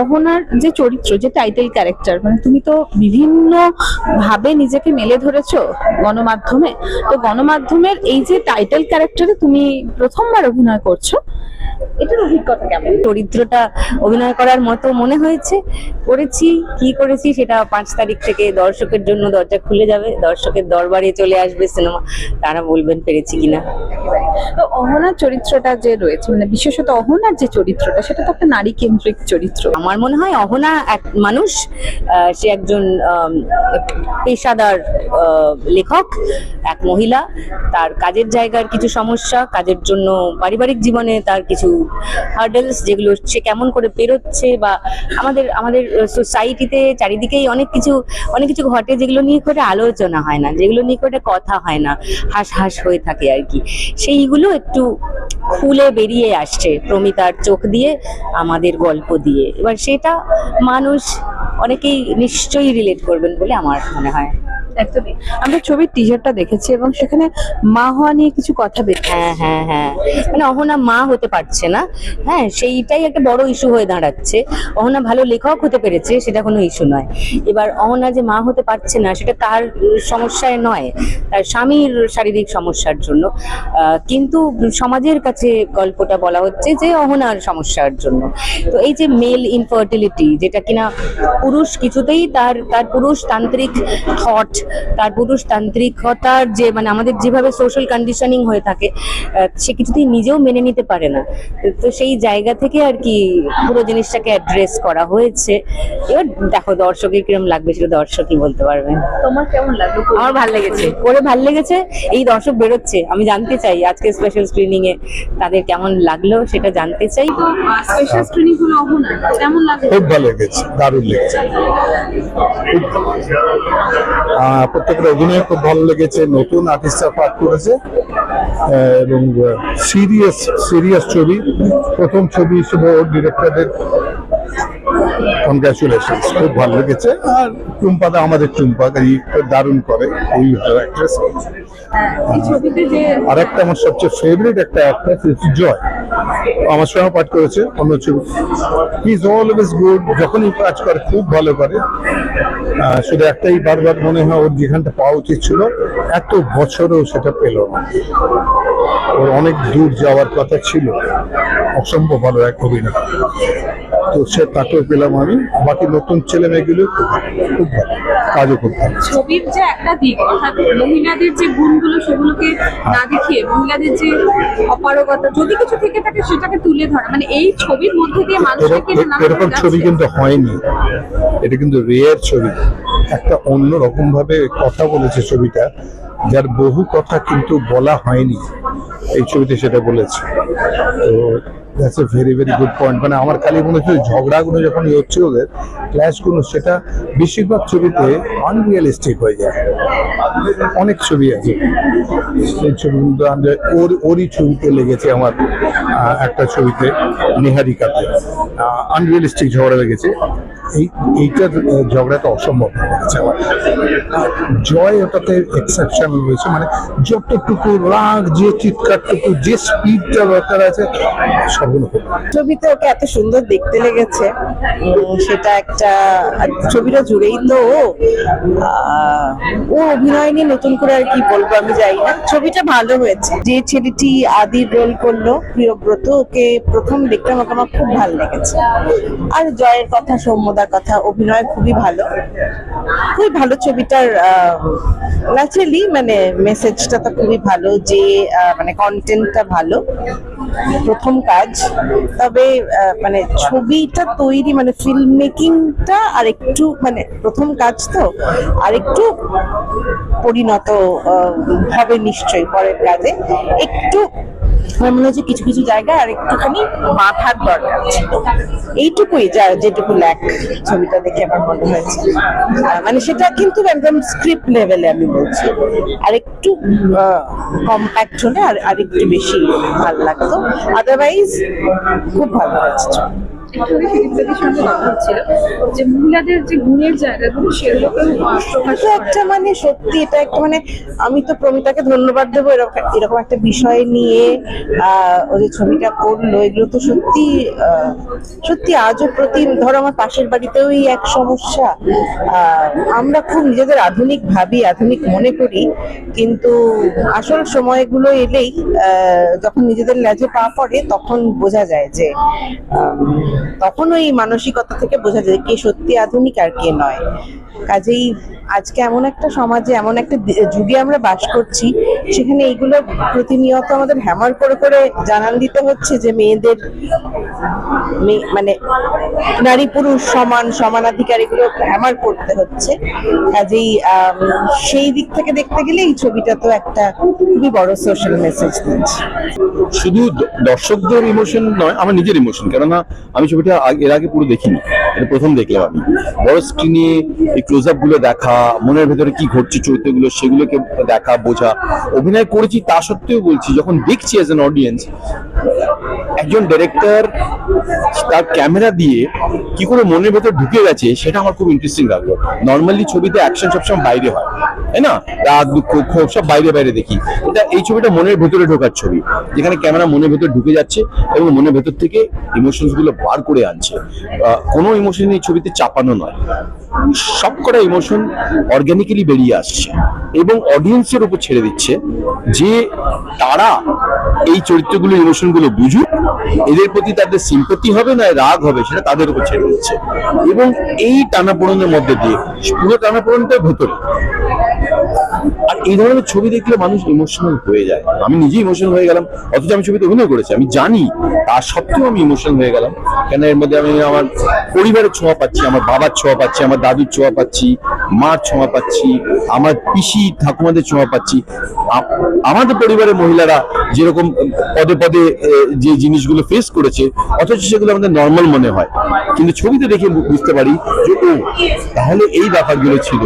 অহনার যে চরিত্র, যে টাইটেল ক্যারেক্টার মানে তুমি তো বিভিন্ন ভাবে নিজেকে মেলে ধরেছো গণমাধ্যমে। তো গণমাধ্যমের এই যে টাইটেল ক্যারেক্টারে তুমি প্রথমবার অভিনয় করছ, এটার অভিজ্ঞতা কেমন? চরিত্রটা অভিনয় করার মতো মনে হয়েছে? করেছি, কি করেছি সেটা পাঁচ তারিখ থেকে দর্শকের জন্য দরজা খুলে যাবে। দর্শকের দরবারে চলে আসবে সিনেমা। তারা বলবেন পেরেছি কিনা? তো অহনার চরিত্রটা যে রয়েছে মানে বিশেষত অহনার যে চরিত্রটা, সেটা তো একটা নারী কেন্দ্রিক চরিত্র। আমার মনে হয় অহনা এক মানুষ সে একজন পেশাদার লেখক, এক মহিলা। তার কাজের জায়গার কিছু সমস্যা, কাজের জন্য পারিবারিক জীবনে তার কিছু হার্ডেলস যেগুলো সে কেমন করে পেরোচ্ছে বা আমাদের আমাদের সোসাইটিতে চারিদিকেই অনেক কিছু অনেক কিছু ঘটে যেগুলো নিয়ে করে আলোচনা হয় না, যেগুলো নিয়ে করে কথা হয় না হাস হাস হয়ে থাকে আর কি। সেইগুলো একটু খুলে বেরিয়ে আসছে প্রমিতার চোখ দিয়ে আমাদের গল্প দিয়ে। এবার সেটা মানুষ অনেকেই নিশ্চয়ই রিলেট করবেন বলে আমার মনে হয়। একদমই। আমরা ছবির টিজারটা দেখেছি এবং সেখানে মা হওয়া নিয়ে কিছু কথা বের হ্যাঁ হ্যাঁ হ্যাঁ। মানে অহনা মা হতে পারছে না। হ্যাঁ সেইটাই একটা বড় ইস্যু হয়ে দাঁড়াচ্ছে। অহনা ভালো লেখক হতে পেরেছে সেটা কোনো ইস্যু নয়। এবার অহনা যে মা হতে পারছে না সেটা তার সমস্যায় নয়। তার স্বামীর শারীরিক সমস্যার জন্য। কিন্তু সমাজের কাছে গল্পটা বলা হচ্ছে যে অহনার সমস্যার জন্য। তো এই যে মেল ইনফার্টিলিটি যেটা কিনা পুরুষ কিছুতেই তার তার পুরুষ তান্ত্রিক থট তার পুরুষ তান্ত্রিকতার যে মানে আমাদের যেভাবে সোশ্যাল কন্ডিশনিং হয়ে থাকে সে কিছুতেই নিজেও মেনে নিতে পারে না। তো- সেই জায়গা থেকে আর কি পুরো জিনিসটাকে অ্যাড্রেস করা হয়েছে। এবার দেখো দর্শকের কিরম লাগবে সেটা দর্শকই বলতে পারবেন তোমার কেমন লাগল আমার ভালো লেগেছে। করে ভালো লেগেছে এই দর্শক বেরোচ্ছে। আমি জানতে চাই আজকে স্পেশাল স্ক্রিনিং এ তাদের কেমন লাগল সেটা জানতে চাই। তো স্পেশাল স্ক্রিনিং হলো অহনা কেমন লাগল? খুব ভালো লেগেছে দারুণ লেগেছে। প্রত্যেকের অভিনয় খুব ভালো লেগেছে, নতুন আর্টিস্টরা পাঠ করেছে এবং সিরিয়াস সিরিয়াস ছবি, প্রথম ছবি হিসেবে ওর ডিরেক্টরদের কনগ্রাচুলেশন খুব ভালো লেগেছে। আর টুম্পাদা আমাদের টুম্পা দারুণ করে অ্যাক্ট্রেস এই যে আর একটা আমার সবচেয়ে ফেভারিট একটা অ্যাক্ট্রেস জয় আমার সঙ্গে পাঠ করেছে, অন্য ছবি। হি ইজ অলওয়েজ গুড যখনই কাজ করে খুব ভালো করে। শুধু একটাই বারবার মনে হয় ওর যেখানটা পাওয়া উচিত ছিল, এত বছরও সেটা পেল না। ওর অনেক দূর যাওয়ার কথা ছিল। অসম্ভব ভালো এক অভিনয়। তো সে তাকেও পেলাম আমি। বাকি নতুন ছেলে মেয়েগুলো খুব ভালো, কাজও খুব ভালো। ছবির যে একটা দিক অর্থাৎ মহিলাদের যে গুণগুলো সেগুলোকে না দেখিয়ে মহিলাদের যে অপারগতা যদি কিছু থেকে থাকে সেটাকে তুলে ধরা। মানে এই ছবির মধ্যে দিয়ে মানুষকে এরকম এরকম ছবি কিন্তু হয়নি। এটা কিন্তু রেয়ার ছবি। একটা অন্য রকম ভাবে কথা বলেছে ছবিটা। যার বহু কথা কিন্তু বলা হয়নি। এই ছবিতে সেটা বলেছে। তো that's a very very good point মানে আমার খালি মনে হচ্ছে ঝগড়াগুলো যখন হচ্ছে ওদের ক্ল্যাশগুলো সেটা বেশিরভাগ ছবিতে আনরিয়ালিস্টিক হয়ে যায়। অনেক ছবি আছে। সেই ছবিগুলো ওর, ওরই ছবিতে লেগেছে আমার একটা ছবিতে, নিহারিকাতে। আনরিয়ালিস্টিক ঝগড়া লেগেছে। এই, এইটার ঝগড়াটা অসম্ভব হয়ে আমার। জয় ওটাতে এক্সেপশন রয়েছে মানে যতটুকু রাগ, যে চিৎকারটুকু, যে স্পিডটা দরকার আছে, সবগুলো ছবিতে ওকে এত সুন্দর দেখতে লেগেছে। সেটা একটা ছবিটা জুড়েই তো ও অভিনয় নিয়ে নতুন করে আর কি বলব আমি জানি না। ছবিটা ভালো হয়েছে। যে ছেলেটি আদির রোল করল, প্রিয়ব্রত, ওকে প্রথম দেখলাম ওকে আমার খুব ভালো লেগেছে। আর জয়ের কথা সৌম্যদার কথা, অভিনয় খুবই ভালো। খুবই ভালো ছবিটার ন্যাচারালি মানে মেসেজটা তো খুবই ভালো যে মানে কন্টেন্টটা ভালো, প্রথম কাজ। তবে মানে ছবিটা তৈরি মানে ফিল্ম মেকিংটা আর একটু মানে প্রথম কাজ তো আর একটু পরিণত হবে নিশ্চয়ই পরের কাজে। একটু আমার মনে হচ্ছে কিছু কিছু জায়গায় আর একটুখানি মাথার দরকার ছিল। এইটুকুই যা যেটুকু ল্যাক ছবিটা দেখে আমার মনে হয়েছে। মানে সেটা কিন্তু একদম স্ক্রিপ্ট লেভেলে আমি বলছি। আর একটু কম্প্যাক্ট হলে আর আর একটু বেশি ভালো লাগতো। আদারওয়াইজ খুব ভালো হয়েছে ছবি। একটু আগে সুদীপ্তাদির সঙ্গে কথা হচ্ছিল। যে মহিলাদের যে গুণের জায়গাগুলো সেগুলোকে প্রকাশ এটা একটা মানে সত্যি এটা একটা মানে আমি তো প্রমিতাকে ধন্যবাদ দেবো এরকম এরকম একটা বিষয় নিয়ে আহ, ও যে ছবিটা করল এগুলো তো সত্যি সত্যি আজও প্রতি ধরো আমার পাশের বাড়িতেও এই এক সমস্যা। আহ, আমরা খুব নিজেদের আধুনিক ভাবি আধুনিক মনে করি কিন্তু আসল সময়গুলো এলেই আহ, যখন নিজেদের লেজে পা পড়ে তখন বোঝা যায় যে তখন ওই মানসিকতা থেকে বোঝা যায় কে সত্যি আধুনিক আর কে নয়। কাজেই আজকে এমন একটা সমাজে, এমন একটা যুগে আমরা বাস করছি, সেখানে এইগুলো প্রতিনিয়ত আমাদের হ্যামার করে করে জানান দিতে হচ্ছে যে মেয়েদের মেয়ে- মানে নারী পুরুষ সমান, সমানাধিকার এগুলো হ্যামার করতে হচ্ছে। কাজেই সেই দিক থেকে দেখতে গেলে এই ছবিটা তো একটা খুবই বড় সোশ্যাল মেসেজ দিচ্ছে। শুধু দর্শকদের ইমোশন নয়, আমার নিজের ইমোশন কেননা আমি ছবিটা এর আগে পুরো দেখিনি। এটা প্রথম দেখলাম আমি। বড় স্ক্রিনে এই ক্লোজ আপগুলো দেখা, মনের ভেতরে কি ঘটছে চরিত্রগুলো সেগুলোকে দেখা, বোঝা, অভিনয় করেছি তা সত্ত্বেও বলছি, যখন দেখছি অ্যাজ এন অডিয়েন্স একজন ডাইরেক্টর তার ক্যামেরা দিয়ে কি করে মনের ভেতর ঢুকে গেছে, সেটা আমার খুব ইন্টারেস্টিং লাগল। নর্মালি ছবিতে অ্যাকশন সবসময় বাইরে হয়। তাই না? রাগ দুঃখ, ক্ষোভ, সব বাইরে বাইরে দেখি। এটা এই ছবিটা মনের ভেতরে ঢোকার ছবি। যেখানে ক্যামেরা মনের ভেতর ঢুকে যাচ্ছে এবং মনের ভেতর থেকে ইমোশনসগুলো বার করে আনছে। কোনো ইমোশন এই ছবিতে চাপানো নয়। সব কটা ইমোশন অর্গানিক্যালি বেরিয়ে আসছে এবং অডিয়েন্সের উপর ছেড়ে দিচ্ছে যে তারা এই চরিত্রগুলো ইমোশনগুলো বুঝুক, এদের প্রতি তাদের সিম্পতি হবে না, রাগ হবে সেটা তাদের উপর ছেড়ে দিচ্ছে। এবং এই টানাপোড়নের মধ্যে দিয়ে, পুরো টানাপোড়েনটা ভেতরে। আর এই ধরনের ছবি দেখলে মানুষ ইমোশনাল হয়ে যায়। আমি নিজে ইমোশনাল হয়ে গেলাম, অথচ আমি ছবিতে অভিনয় করেছি, আমি জানি তার সত্ত্বেও আমি ইমোশনাল হয়ে গেলাম। কেন এর মধ্যে আমি আমার পরিবারের ছোঁয়া পাচ্ছি, আমার বাবার ছোঁয়া পাচ্ছি, আমার দাদুর ছোঁয়া পাচ্ছি, মার ছোঁয়া পাচ্ছি, আমার পিসি ঠাকুমাদের ছোঁয়া পাচ্ছি। আমাদের পরিবারের মহিলারা যেরকম পদে পদে যে জিনিসগুলো ফেস করেছে, অথচ সেগুলো আমাদের নর্মাল মনে হয়। কিন্তু ছবিতে দেখে বুঝতে পারি যে, ও, তাহলে এই ব্যাপারগুলো ছিল।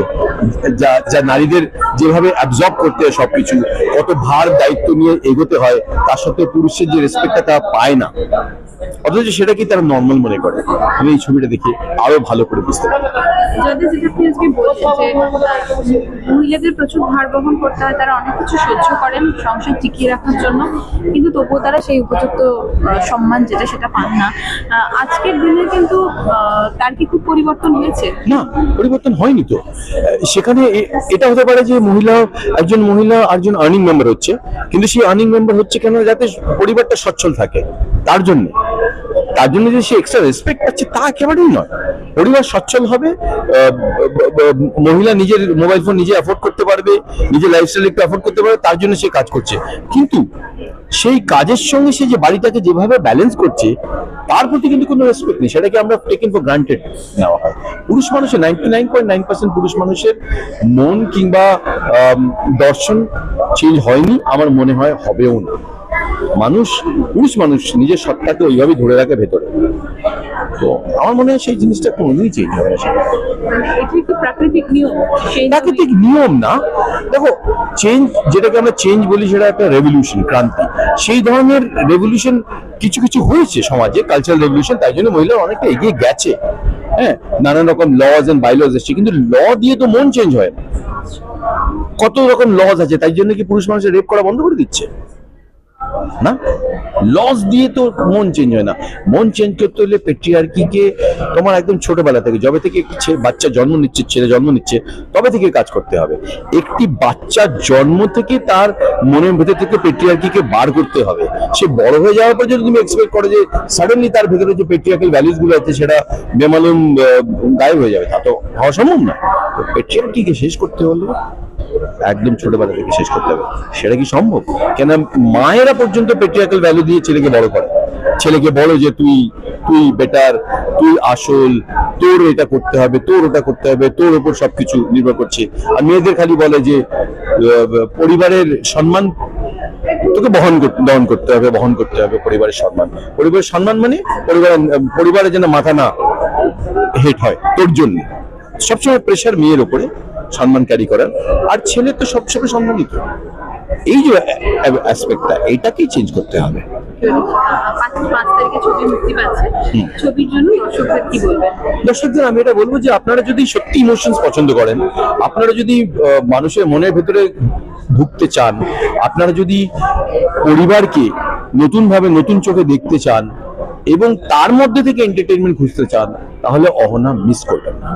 যা যা নারীদের যেভাবে অ্যাবজর্ব করতে হয় সবকিছু, কত ভার দায়িত্ব নিয়ে এগোতে হয়, তার সত্ত্বেও পুরুষের যে রেসপেক্টটা তারা পায় না। অথচ সেটাকে তারা নর্মাল মনে করে? আমি এই ছবিটা দেখে আরও ভালো করে বুঝতে পারি। মহিলাদের প্রচুর ভার বহন করতে হয়, তারা অনেক কিছু সহ্য করেন সংসার টিকিয়ে রাখার জন্য, কিন্তু তবুও তারা সেই উপযুক্ত সম্মান যেটা, সেটা পান না। আজকের দিনে কিন্তু আহ, তার কি খুব পরিবর্তন হয়েছে? না পরিবর্তন হয়নি তো। সেখানে এটা হতে পারে যে মহিলা একজন মহিলা একজন আর্নিং মেম্বার হচ্ছে কিন্তু সেই আর্নিং মেম্বার হচ্ছে কেন? যাতে পরিবারটা সচ্ছল থাকে তার জন্য। তার জন্য যে সে এক্সট্রা রেসপেক্ট পাচ্ছে, তা একেবারেই নয়। পরিবার সচ্ছল হবে মহিলা নিজের মোবাইল ফোন নিজে অ্যাফোর্ড করতে পারবে, নিজের লাইফস্টাইল একটু অ্যাফোর্ড করতে পারবে, তার জন্য সে কাজ করছে। কিন্তু সেই কাজের সঙ্গে সে যে বাড়িটাকে যেভাবে ব্যালেন্স করছে, তার প্রতি কিন্তু কোনো রেসপেক্ট নেই। সেটাকে আমরা টেকেন ফর গ্রান্টেড নেওয়া হয়। পুরুষ মানুষের ninety nine point nine percent পুরুষ মানুষের মন কিংবা দর্শন চেঞ্জ হয়নি, আমার মনে হয় হবেও না। মানুষ পুরুষ মানুষ নিজের সত্তাকে ওইভাবেই ধরে রাখে ভেতরে। তো আমার মনে হয় সেই জিনিসটা কোনোদিনই চেঞ্জ হবে না প্রাকৃতিক নিয়ম প্রাকৃতিক নিয়ম না। দেখো চেঞ্জ যেটাকে আমরা চেঞ্জ বলি সেটা একটা রেভলিউশন ক্রান্তি। সেই ধরনের রেভলিউশন কিছু কিছু হয়েছে সমাজে কালচারাল রেভলিউশন তাই জন্য মহিলারা অনেকটা এগিয়ে গেছে। হ্যাঁ নানান রকম লজ এন্ড বাইলজ এসছে কিন্তু ল দিয়ে তো মন চেঞ্জ হয় না। কত রকম লজ আছে তাই জন্য কি পুরুষ মানুষের রেপ করা বন্ধ করে দিচ্ছে? না? লস দিয়ে তো মন চেঞ্জ হয় না। মন চেঞ্জ করতে হলে পেট্রিয়ার্কিকে তোমার একদম ছোটবেলা থেকে, যবে থেকে বাচ্চা জন্ম নিচ্ছে, ছেলে জন্ম নিচ্ছে, তবে থেকে কাজ করতে হবে। একটি বাচ্চার জন্ম থেকে তার মনের ভেতর থেকে পেট্রিয়ার্কিকে বার করতে হবে। সে বড় হয়ে যাওয়ার পর যদি তুমি এক্সপেক্ট করো যে সাডেনলি তার ভেতরে যে পেট্রিয়ার্কাল ভ্যালুসগুলো আছে, সেটা বেমালুম গায়েব হয়ে যাবে। তা তো হওয়া সম্ভব না। পেট্রিয়ার্কিকে শেষ করতে হলে একদম ছোটবেলা থেকে শেষ করতে হবে। সেটা কি সম্ভব? কেন মায়েরা পর্যন্ত পেট্রিয়ার্কাল ভ্যালু দিয়ে ছেলেকে বড় করে। ছেলেকে বলো যে, তুই তুই বেটার, তুই আসল, তোর এটা করতে হবে, তোর ওটা করতে হবে, তোর উপর সবকিছু নির্ভর করছে। আর মেয়েদের খালি বলে যে পরিবারের সম্মান, তোকে বহন বহন করতে হবে, বহন করতে হবে পরিবারের সম্মান। পরিবারের সম্মান মানে পরিবারের পরিবারের যেন মাথা না হেট হয়, তোর জন্য। সবসময় প্রেশার মেয়ের উপরে। সম্মান ক্যারি করেন। আর ছেলে তো সবসময় সম্মানিত। এই যে অ্যাসপেক্টটা এইটাকেই চেঞ্জ করতে হবে। দর্শকদের আমি এটা বলব যে আপনারা যদি সত্যি ইমোশনস পছন্দ করেন আপনারা যদি মানুষের মনের ভেতরে ঢুকতে চান আপনারা যদি পরিবারকে নতুন ভাবে নতুন চোখে দেখতে চান এবং তার মধ্যে থেকে এন্টারটেনমেন্ট খুঁজতে চান তাহলে অহনা মিস করবেন না।